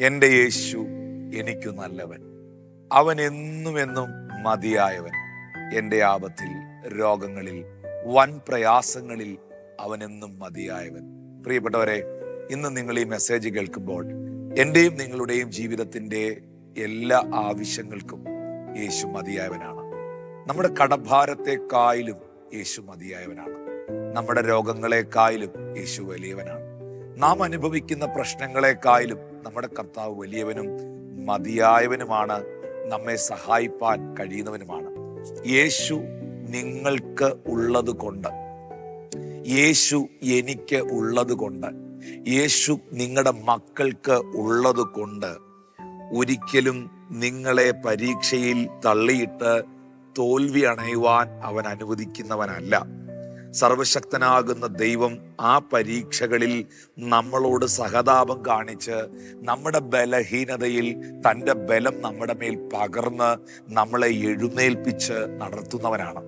എന്റെ യേശു എനിക്കു നല്ലവൻ. അവൻ എന്നും എന്നും മതിയായവൻ. എന്റെ ആപത്തിൽ രോഗങ്ങളിൽ വൻ പ്രയാസങ്ങളിൽ അവൻ എന്നും മതിയായവൻ. പ്രിയപ്പെട്ടവരെ ഇന്ന് നിങ്ങൾ ഈ മെസ്സേജ് കേൾക്കുമ്പോൾ എന്റെയും നിങ്ങളുടെയും ജീവിതത്തിന്റെ എല്ലാ ആവശ്യങ്ങൾക്കും യേശു മതിയായവനാണ്. നമ്മുടെ കടഭാരത്തെക്കായാലും യേശു മതിയായവനാണ്. നമ്മുടെ രോഗങ്ങളെക്കായാലും യേശു വലിയവനാണ്. നാം അനുഭവിക്കുന്ന പ്രശ്നങ്ങളെക്കായാലും നമ്മുടെ കർത്താവ് വലിയവനും മതിയായവനുമാണ്. നമ്മെ സഹായിപ്പാൻ കഴിയുന്നവനുമാണ്. യേശു നിങ്ങൾക്ക് ഉള്ളത് കൊണ്ട്. യേശു എനിക്ക് ഉള്ളത് കൊണ്ട്. യേശു നിങ്ങളുടെ മക്കൾക്ക് ഉള്ളത് കൊണ്ട്. ഒരിക്കലും നിങ്ങളെ പരീക്ഷയിൽ തള്ളിയിട്ട് തോൽവി അണയുവാൻ അവൻ അനുവദിക്കുന്നവനല്ല. സർവശക്തനാകുന്ന ദൈവം ആ പരീക്ഷകളിൽ നമ്മളോട് സഹതാപം കാണിച്ച് നമ്മുടെ ബലഹീനതയിൽ തന്റെ ബലം നമ്മുടെ മേൽ പകർന്ന് നമ്മളെ എഴുന്നേൽപ്പിച്ച് നടത്തുന്നവനാണ്.